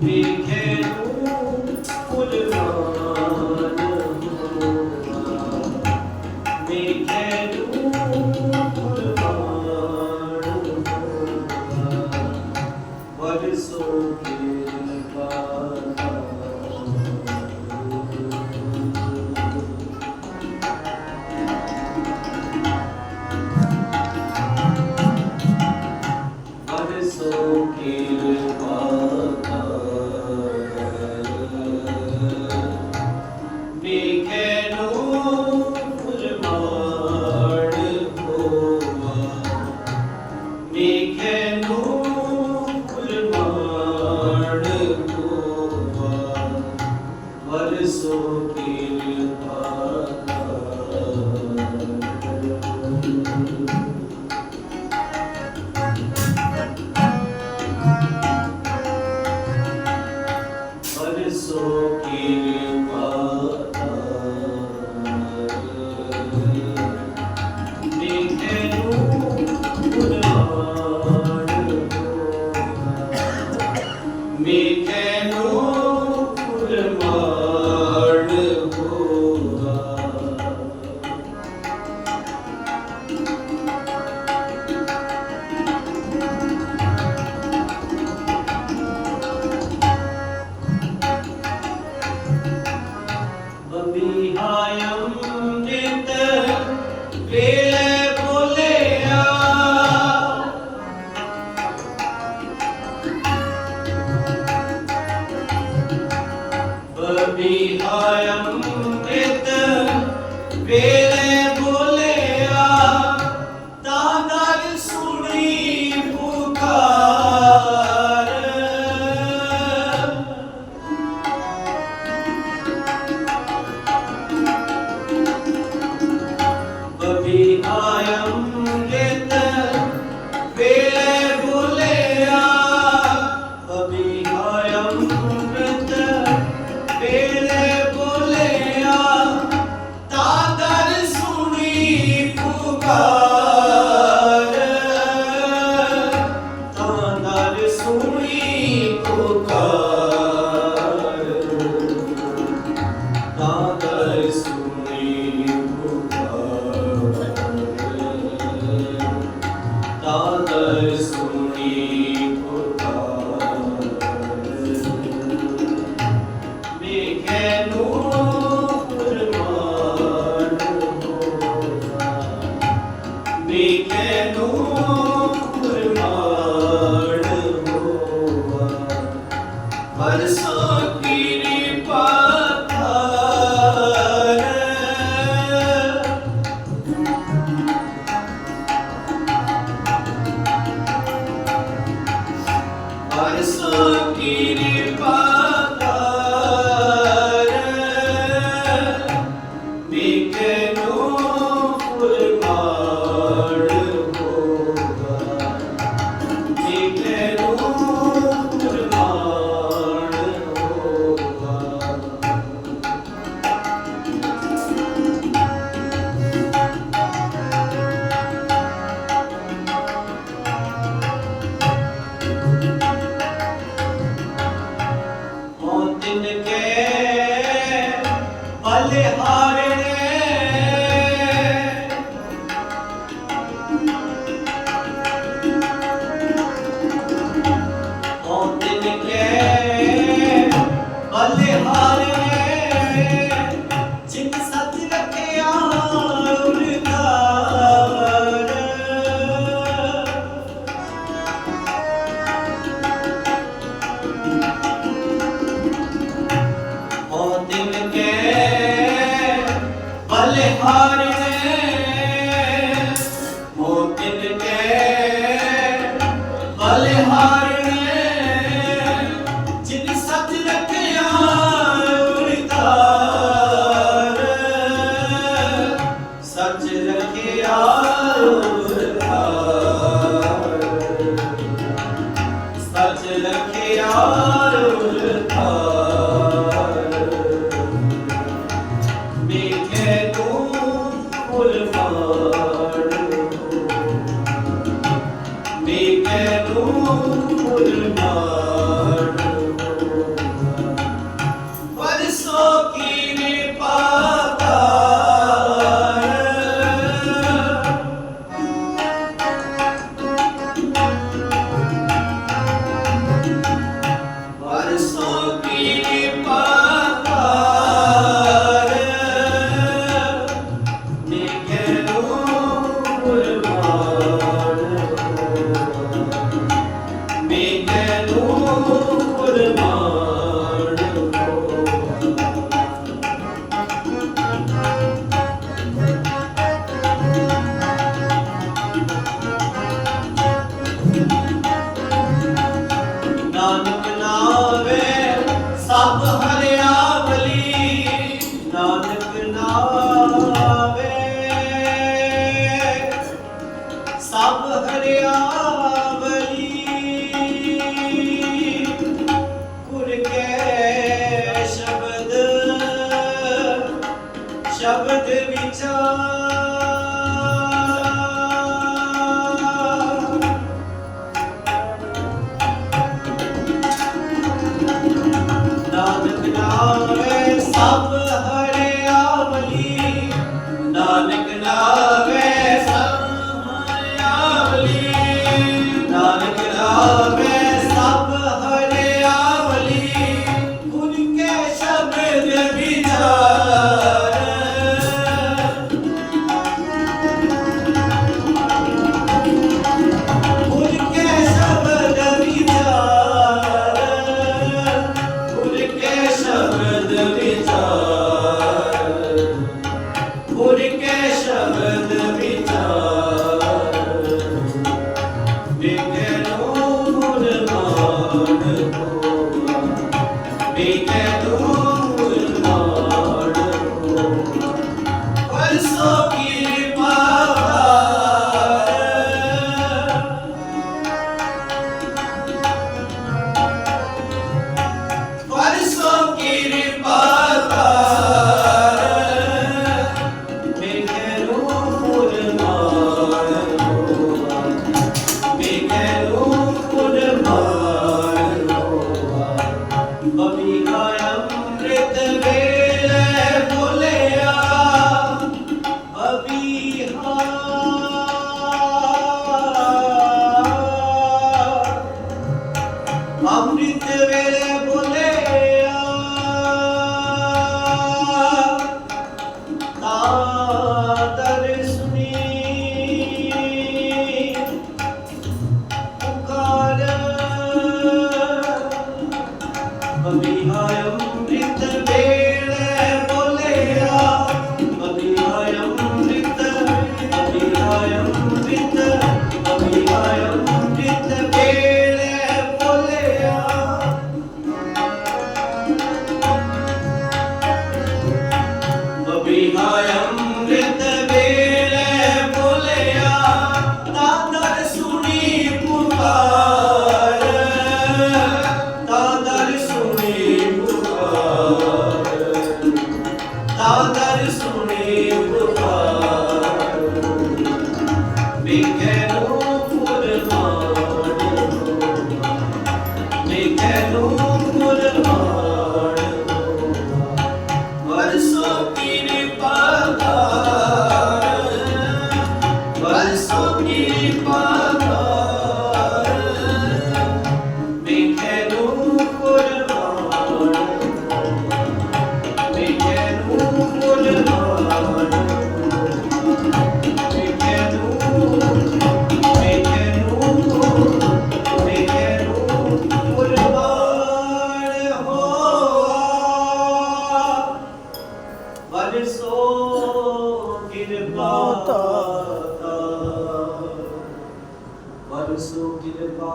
Because ਕੀ ਨਿਹਾਲ ਨਿਹਾਇਮ ਕਿਤ ਸੁਣੀ ਪੁਕਾਰ। ਬਬੀ I'm 참 अभी आया अमृत वेला কেন মঙ্গল হয়? ਮਾਤਾ। ਵਰਸੋ ਕਿਰਪਾ